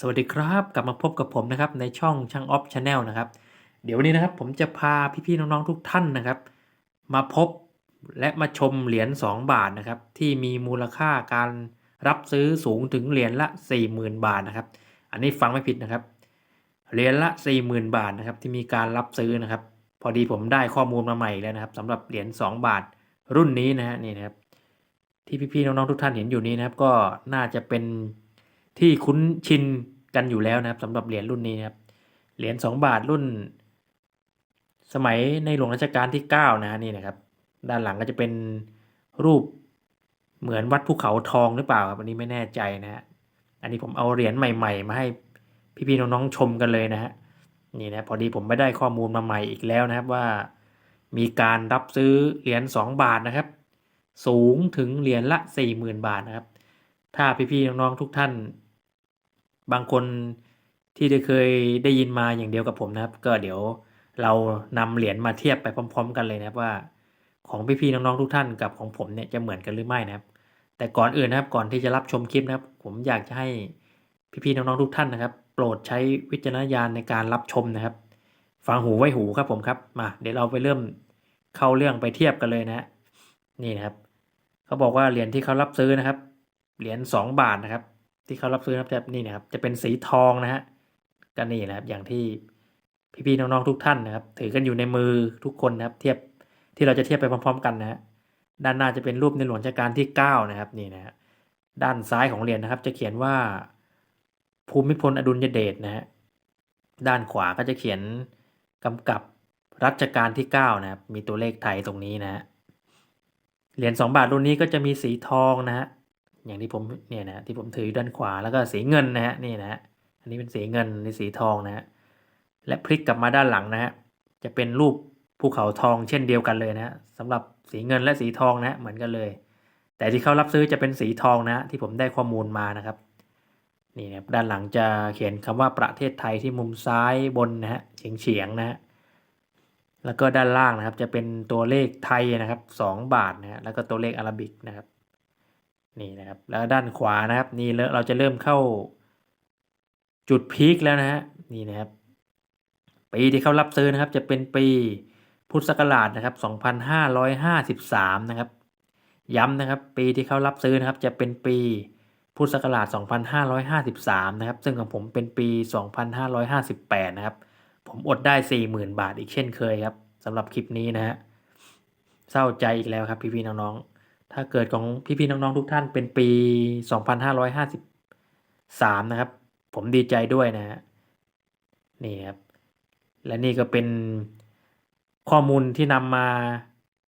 สวัสดีครับกลับมาพบกับผมนะครับในช่องช่างออฟชาแนลนะครับ เดี๋ยววันนี้นะครับผมจะพาพี่ๆน้องๆทุกท่านนะครับ มาพบและมาชมเหรียญ2 บาทนะครับ ที่มีมูลค่าการรับซื้อสูงถึงเหรียญละ 40,000 บาทนะครับ อันนี้ฟังไม่ผิดนะครับเหรียญละ 40,000 บาทนะครับ ที่มีการรับซื้อนะครับ พอดีผมได้ข้อมูลมาใหม่แล้วนะครับสำหรับเหรียญ2บาทรุ่นนี้นะฮะนี่นะครับ ที่พี่ๆน้องๆทุกท่านเห็นอยู่นี้นะครับ ก็น่าจะเป็น ที่คุ้นชินกันอยู่แล้วนะครับสำหรับเหรียญรุ่นนี้นะครับเหรียญ2บาทรุ่น สมัยในหลวงรัชกาลที่9นะฮะนี่นะครับ ด้านหลังก็จะเป็นรูปเหมือนวัดภูเขาทองหรือเปล่าครับอันนี้ไม่แน่ใจนะฮะอันนี้ผมเอาเหรียญใหม่ ๆ มาให้พี่ๆน้องๆชมกันเลยนะฮะนี่นะพอดีผมไม่ได้ข้อมูลมาใหม่อีกแล้วนะครับว่า มีการรับซื้อเหรียญ2บาทนะครับ สูงถึงเหรียญละ 40,000 บาทนะครับ ถ้าพี่ๆน้องๆทุกท่าน บางคนที่ได้เคยได้ยินมาอย่างเดียวกับผมนะครับ ก็เดี๋ยวเรานำเหรียญมาเทียบไปพร้อม ๆ กันเลยนะครับว่า ของพี่ๆน้องๆทุกท่านกับของผมเนี่ยจะเหมือนกันหรือไม่นะครับ แต่ก่อนอื่นนะครับก่อนที่จะรับชมคลิปนะครับ ผมอยากจะให้พี่ๆน้องๆทุกท่านนะครับ โปรดใช้วิจารณญาณในการรับชมนะครับฟังหูไว้หูครับผมครับมาเดี๋ยวเราไปเริ่มเข้าเรื่องไปเทียบกันเลยนะฮะนี่นะครับเขาบอกว่าเหรียญที่เขารับซื้อนะครับ เหรียญสองบาทนะครับ ที่เขารับซื้อนะครับจะนี่นะครับจะเป็นสีทองนะฮะก็นี่นะครับอย่างที่พี่ๆน้องๆทุกท่านนะครับ ถือกันอยู่ในมือทุกคนนะครับ เทียบที่เราจะเทียบไปพร้อม ๆ กันนะฮะด้านหน้าจะเป็นรูปในหลวงรัชกาลที่เก้านะครับนี่นะฮะด้านซ้ายของเหรียญนะครับ จะเขียนว่าภูมิพลอดุลยเดชนะฮะด้านขวาก็จะเขียนกำกับรัชกาลที่เก้านะครับ มีตัวเลขไทยตรงนี้นะฮะเหรียญสองบาทรุ่นนี้ก็จะมีสีทองนะฮะ อย่างที่ผมเนี่ยนะที่ผมถืออยู่ด้านขวาแล้วก็สีเงินนะฮะนี่นะฮะอันนี้เป็นสีเงินในสีทองนะฮะและพลิกกลับมาด้านหลังนะฮะจะเป็นรูปภูเขาทองเช่นเดียวกันเลยนะฮะสำหรับสีเงินและสีทองนะฮะเหมือนกันเลย แต่ที่เขารับซื้อจะเป็นสีทองนะที่ผมได้ข้อมูลมานะครับนี่นะด้านหลังจะเขียนคำว่าประเทศไทยที่มุมซ้ายบนนะฮะเฉียงเฉียงๆนะฮะแล้วก็ด้านล่างนะครับจะเป็นตัวเลขไทยนะครับสองบาทนะฮะแล้วก็ตัวเลขอาราบิกนะครับ นี่นะครับ แล้วด้านขวานะครับ นี่เราจะเริ่มเข้าจุดพีคแล้วนะฮะนี่นะครับ ปีที่เขารับซื้อนะครับ จะเป็นปีพุทธศักราชนะครับ 2553 นะครับ ย้ำนะครับ ปีที่เขารับซื้อนะครับ จะเป็นปีพุทธศักราช 2553 นะครับ ซึ่งของผมเป็นปี 2558 นะครับ ผมอดได้ 40,000 บาทอีกเช่นเคยครับสำหรับคลิปนี้นะฮะเศร้าใจอีกแล้วครับพี่ๆน้องๆ ถ้าเกิดของพี่ๆน้องๆทุกท่านเป็นปี 2553 นะครับ ผมดีใจด้วยนะฮะนี่ครับ และนี่ก็เป็นข้อมูลที่นำมา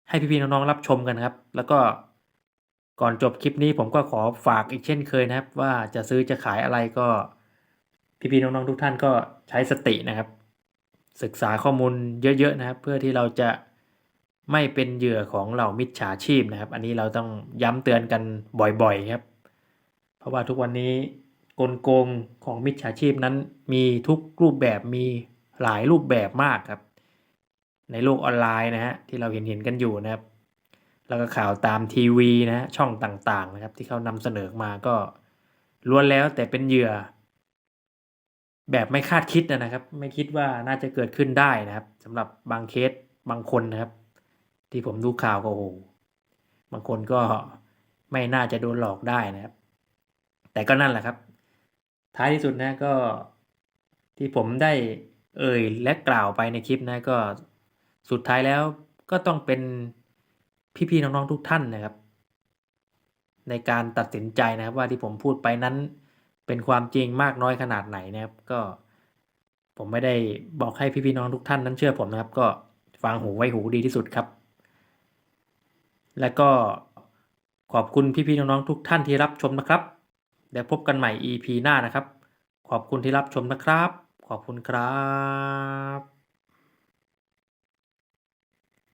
ให้พี่ๆน้องๆรับชมกันครับ แล้วก็ก่อนจบคลิปนี้ผมก็ขอฝากอีกเช่นเคยนะครับ ว่าจะซื้อจะขายอะไรก็พี่ๆน้องๆทุกท่านก็ใช้สตินะครับ ศึกษาข้อมูลเยอะๆนะครับ เพื่อที่เราจะ ไม่เป็นเหยื่อของเหล่ามิจฉาชีพนะครับ อันนี้เราต้องย้ำเตือนกันบ่อยๆครับ เพราะว่าทุกวันนี้กลโกงของมิจฉาชีพนั้นมีทุกรูปแบบมีหลายรูปแบบมากครับ ในโลกออนไลน์นะฮะที่เราเห็นเห็นกันอยู่นะครับ แล้วก็ข่าวตามทีวีนะฮะช่องต่างๆนะครับ ที่เขานำเสนอมาก็ล้วนแล้วแต่เป็นเหยื่อ แบบไม่คาดคิดนะครับ ไม่คิดว่าน่าจะเกิดขึ้นได้นะครับสำหรับบางเคสบางคนนะครับ ที่ผมดูข่าวก็โอ้โหบางคนก็ไม่น่าจะโดนหลอกได้นะครับ แต่ก็นั่นแหละครับ ท้ายที่สุดนะก็ที่ผมได้เอ่ยและกล่าวไปในคลิปนะก็สุดท้ายแล้วก็ต้องเป็นพี่ๆน้องๆทุกท่านนะครับ ในการตัดสินใจนะครับว่าที่ผมพูดไปนั้นเป็นความจริงมากน้อยขนาดไหนนะครับก็ ผมไม่ได้บอกให้พี่ๆน้องทุกท่านนั้นเชื่อผมนะครับ ก็ฟังหูไว้หูดีที่สุดครับ และก็ขอบคุณพี่ๆน้องๆทุกท่านที่รับชมนะครับ เดี๋ยวพบกันใหม่ EP หน้านะครับ ขอบคุณที่รับชมนะครับ ขอบคุณครับ